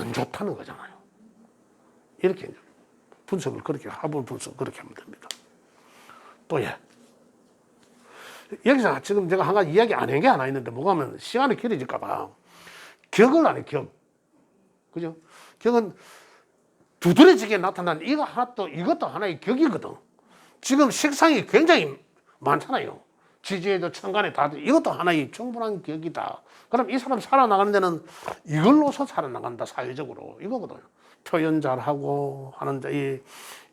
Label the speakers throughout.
Speaker 1: 안 좋다는 거잖아요. 이렇게 분석을 그렇게 합을 분석 그렇게 하면 됩니다. 또 예. 여기서 지금 제가 한 가지 이야기 안 한 게 하나 있는데 뭐가 하면 시간이 길어질까봐 격을 안 해, 격. 그죠? 격은 두드러지게 나타난 이거 하나 또 이것도 하나의 격이거든. 지금 식상이 굉장히 많잖아요. 지지에도 천간에 다 이것도 하나의 충분한 격이다. 그럼 이 사람 살아나가는 데는 이걸로서 살아나간다 사회적으로 이거거든요. 표현 잘하고 하는 이,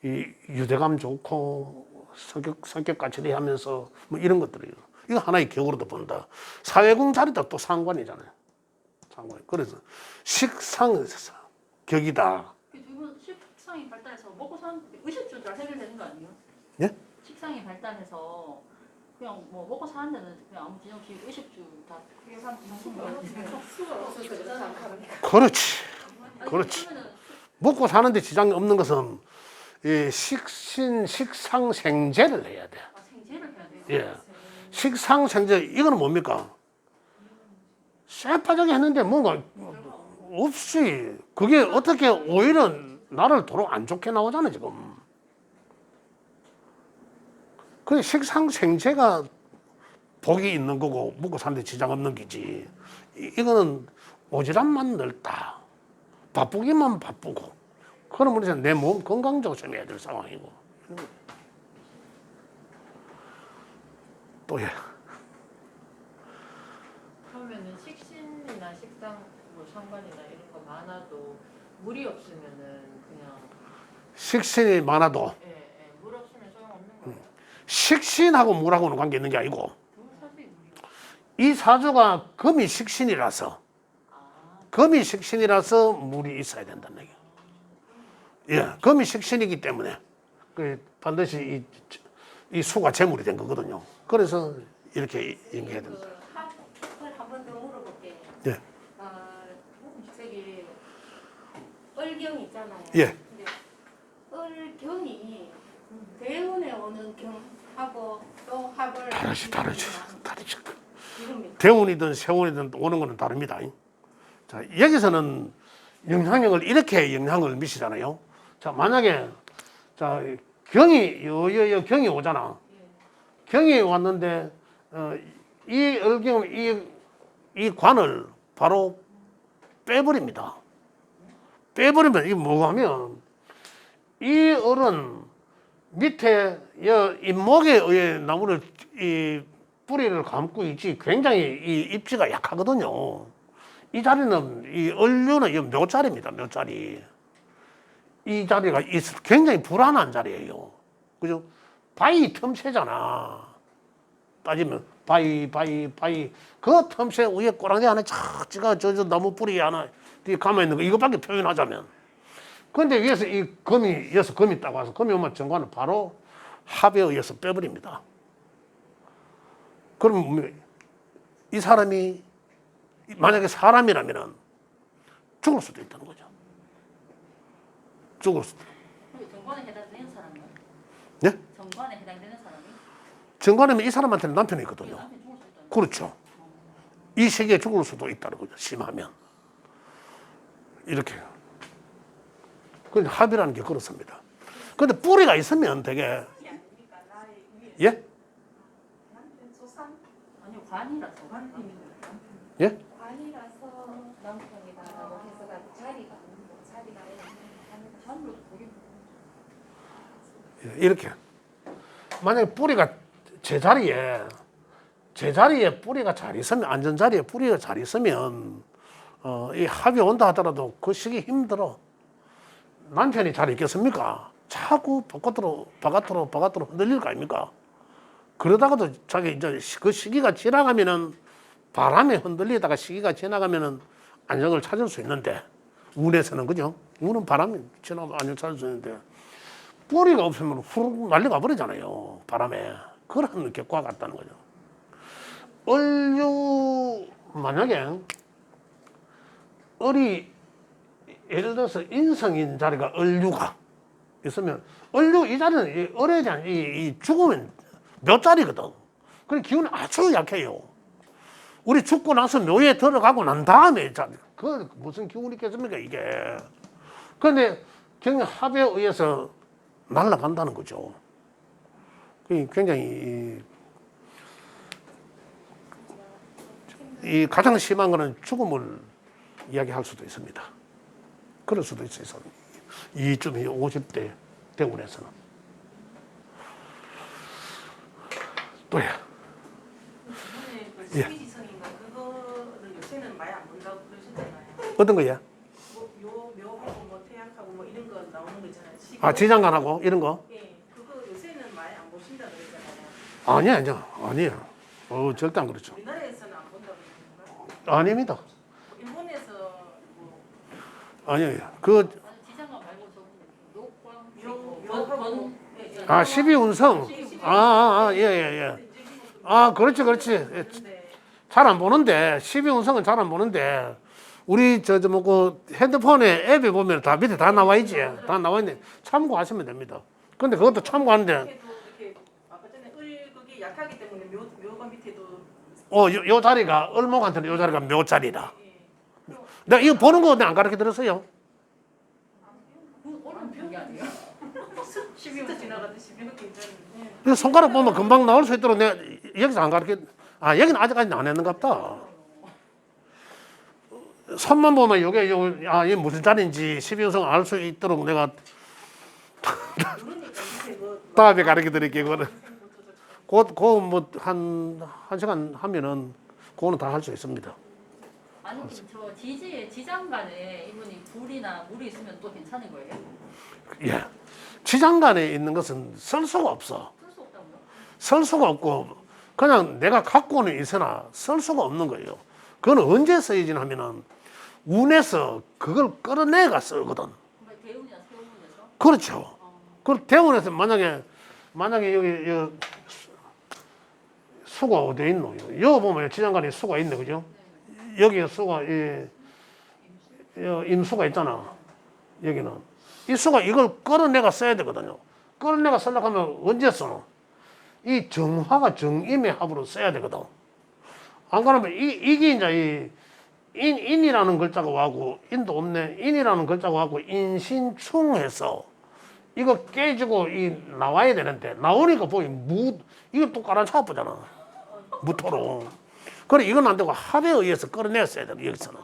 Speaker 1: 이 유대감 좋고 성격 성격 까칠이 하면서 뭐 이런 것들이요. 이거 하나의 격으로도 본다. 사회공 자리도 또 상관이잖아요. 상관. 그래서 식상 격이다.
Speaker 2: 두분 식상이 발달해서 먹고 사는 의식주 잘 해결되는 거 아니에요?
Speaker 1: 예?
Speaker 2: 식상이 발달해서 그냥 뭐 먹고 사는 데는 그냥 아무 지정 없이 의식주 다 해결하는 거
Speaker 1: 그렇지. 그렇지. 먹고 사는데 지장이 없는 것은 이 식신 식상 생제를 해야 돼.
Speaker 2: 아, 생제를 해야 돼요?
Speaker 1: 예. 식상 생제 이거는 뭡니까? 쇠빠지게 했는데 뭔가 없이 그게 어떻게 오히려 나를 도로 안 좋게 나오잖아 지금. 그 식상생제가 복이 있는 거고 먹고 사는데 지장 없는 기지. 이- 이거는 오지랖만 넓다. 바쁘기만 바쁘고. 이제 내몸 건강 조심해야 될 상황이고. 또 예.
Speaker 3: 그러면은 식신이나 식당 뭐 상관이나 이런 거 많아도 물이 없으면은 그냥
Speaker 1: 식신이 많아도
Speaker 3: 예, 예, 물 없으면 소용없는 거예요.
Speaker 1: 식신하고 물하고는 관계 있는 게 아니고.
Speaker 3: 이
Speaker 1: 사주가 금이 식신이라서
Speaker 3: 아,
Speaker 1: 금이 식신이라서 물이 있어야 된다는 얘기예요. 예, 금이 식신이기 때문에 그 반드시 이, 이 수가 재물이 된 거거든요. 그래서 이렇게 얘기해야 된다.
Speaker 4: 한번 더 물어볼게요.
Speaker 1: 예.
Speaker 4: 아, 저기 을경 있잖아요.
Speaker 1: 예.
Speaker 4: 근데 을경이 대운에 오는 경하고 또 합을
Speaker 1: 다르지, 다르지, 다르지. 대운이든 세운이든 오는 거는 다릅니다. 자, 여기서는 영향력을 이렇게 영향을 미치잖아요. 자, 만약에 자, 경이 여 여 여 경이 오잖아. 경이 왔는데 어, 이 을경 이, 이 관을 바로 빼버립니다. 빼버리면 이게 뭐냐면 이 을은 밑에 여 잇목에 의해 나무를 이 뿌리를 감고 있지 굉장히 이 입지가 약하거든요. 이 자리는 이 을류는 이 묘자리입니다. 묘자리. 이 자리가 있- 굉장히 불안한 자리예요. 그죠? 바위 틈새잖아. 따지면 바위 바위 바위 그 틈새 위에 꼬랑지 하나 착 찍어 저저 나무 뿌리 하나 가만 있는 거 이거밖에 표현하자면. 근데 위에서 이 금이 위에서 금이 딱 와서 금이 오면 정관은 바로 합에 의해서 빼버립니다. 그럼 뭐, 이 사람이 만약에 사람이라면 죽을 수도 있다는 거죠. 죽을 수도.
Speaker 2: 정관에 해당되는 사람은?
Speaker 1: 네?
Speaker 2: 정관에 해당되는 사람이?
Speaker 1: 정관이면 이 사람한테는 남편이
Speaker 2: 그
Speaker 1: 있거든요.
Speaker 2: 남편 있다는
Speaker 1: 그렇죠. 이 세계에 죽을 수도 있다는 거죠. 심하면. 이렇게. 그 합이라는 게 그렇습니다. 근데 뿌리가 있으면 되게, 예? 예? 예, 이렇게. 만약에 뿌리가 제자리에, 제자리에 뿌리가 잘 있으면, 안전자리에 뿌리가 잘 있으면, 어, 이 합이 온다 하더라도 그 시기 힘들어. 남편이 잘 있겠습니까? 자꾸 바깥으로, 바깥으로, 바깥으로 흔들릴 거 아닙니까? 그러다가도 자기 이제 시- 그 시기가 지나가면은 바람에 흔들리다가 시기가 지나가면은 안정을 찾을 수 있는데, 운에서는 그죠? 운은 바람이 지나고 안정 찾을 수 있는데, 뿌리가 없으면 후루룩 날려가 버리잖아요. 바람에. 그런 격과 같다는 거죠. 을류, 만약에, 을이, 예를 들어서 인성인 자리가 을류가 있으면, 을류 이 자리는 이 을에 대한 이, 이 죽으면 몇 자리거든. 그 기운이 아주 약해요. 우리 죽고 나서 묘에 들어가고 난 다음에 자, 그 무슨 기운이 있겠습니까 이게. 그런데 경영 합의에 의해서 날아간다는 거죠. 그 굉장히 이, 이 가장 심한 거는 죽음을 이야기할 수도 있습니다. 그럴 수도 있어요. 이쯤 50대 대원에서는 또야. 예. 어떤 거야?
Speaker 5: 뭐 묘, 묘하고 뭐 태양하고 뭐 이런 거 나오는 거 있잖아요. 시기.
Speaker 1: 아 지장간하고 이런 거?
Speaker 5: 예, 그거 요새는 많이 안 보신다 그러잖아요.
Speaker 1: 아니야 아니야 아니야. 어 절대 안 그렇죠.
Speaker 5: 우리나라에서는 안 본다고 그러는가?
Speaker 1: 아닙니다. 그
Speaker 2: 아니 번-
Speaker 5: 묘하고
Speaker 2: 번-
Speaker 5: 예, 예.
Speaker 1: 아, 12운성. 아, 아, 아, 예, 예, 예. 아, 그렇지, 그렇지.
Speaker 5: 근데
Speaker 1: 잘안 보는데, 12운성은 잘 안 보는데, 우리 저, 저, 뭐, 그 핸드폰에 앱에 보면 다 밑에 다 나와 있지. 다 나와 있네. 참고하시면 됩니다. 근데 그것도 참고하는데, 어, 요, 요 자리가, 을목한테는 요 자리가 묘 자리라.
Speaker 5: 예.
Speaker 1: 내가 이거 보는 거 안 가르쳐 드렸어요.
Speaker 2: 그 어려운 게 아니에요.
Speaker 5: 12분 지나가듯이 묘 괜찮은데.
Speaker 1: 이거 손가락 보면 금방 나올 수 있도록 내가 여기서 안 가르쳐, 아, 여기는 아직까지 안 했는갑다. 손만 보면 요게, 요, 아, 이게 무슨 자리인지 12운성 알 수 있도록 내가 다음에 가르쳐 드릴게요, 그거는. 곧, 그, 한, 한 시간 하면은, 그거는 다 할 수 있습니다.
Speaker 2: 아니 저 지지에 지장간에 이분이 불이나 물이 있으면 또 괜찮은 거예요?
Speaker 1: 예. 지장간에 있는 것은 쓸 수가 없어.
Speaker 2: 쓸 수 없다고요?
Speaker 1: 쓸 수가 없고, 그냥 내가 갖고는 있으나 쓸 수가 없는 거예요. 그건 언제 쓰이진 하면은, 운에서 그걸 끌어내가 쓰거든.
Speaker 2: 그러니까 대운이나 세운에서
Speaker 1: 그렇죠. 그 대원에서 만약에, 만약에 여기, 여기 수가 어디에 있노? 여기 보면 지장간에 수가 있네, 그죠? 여기에 수가, 이, 이 임수가 있잖아. 여기는. 이 수가 이걸 끌어내가 써야 되거든요. 끌어내가 쓰려고 하면 언제 쓰노? 이 정화가 정임의 합으로 써야 되거든. 안 그러면 이, 이게 이제 이 인, 인이라는 글자가 와고 인도 없네. 인이라는 글자가 와고 인신충해서 이거 깨지고 이 나와야 되는데 나오니까 보니 무 이거 또 깔아차 보잖아. 무토로. 그래 이건 안 되고 합에 의해서 끌어냈어야 돼 여기서는.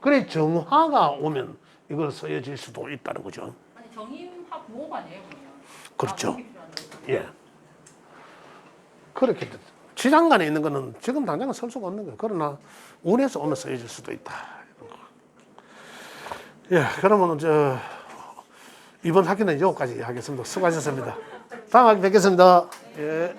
Speaker 1: 그래 정화가 오면 이걸 쓰여질 수도 있다는 거죠.
Speaker 2: 아니 정임합 그냥?
Speaker 1: 그렇죠.
Speaker 2: 아.
Speaker 1: 예. 그렇게 됐- 지장간에 있는 거는 지금 당장은 쓸 수가 없는 거예요. 그러나 운에서 오면 쓰여질 수도 있다. 예, 그러면 저 이번 학기는 여기까지 하겠습니다. 수고하셨습니다. 다음 학기 뵙겠습니다. 예.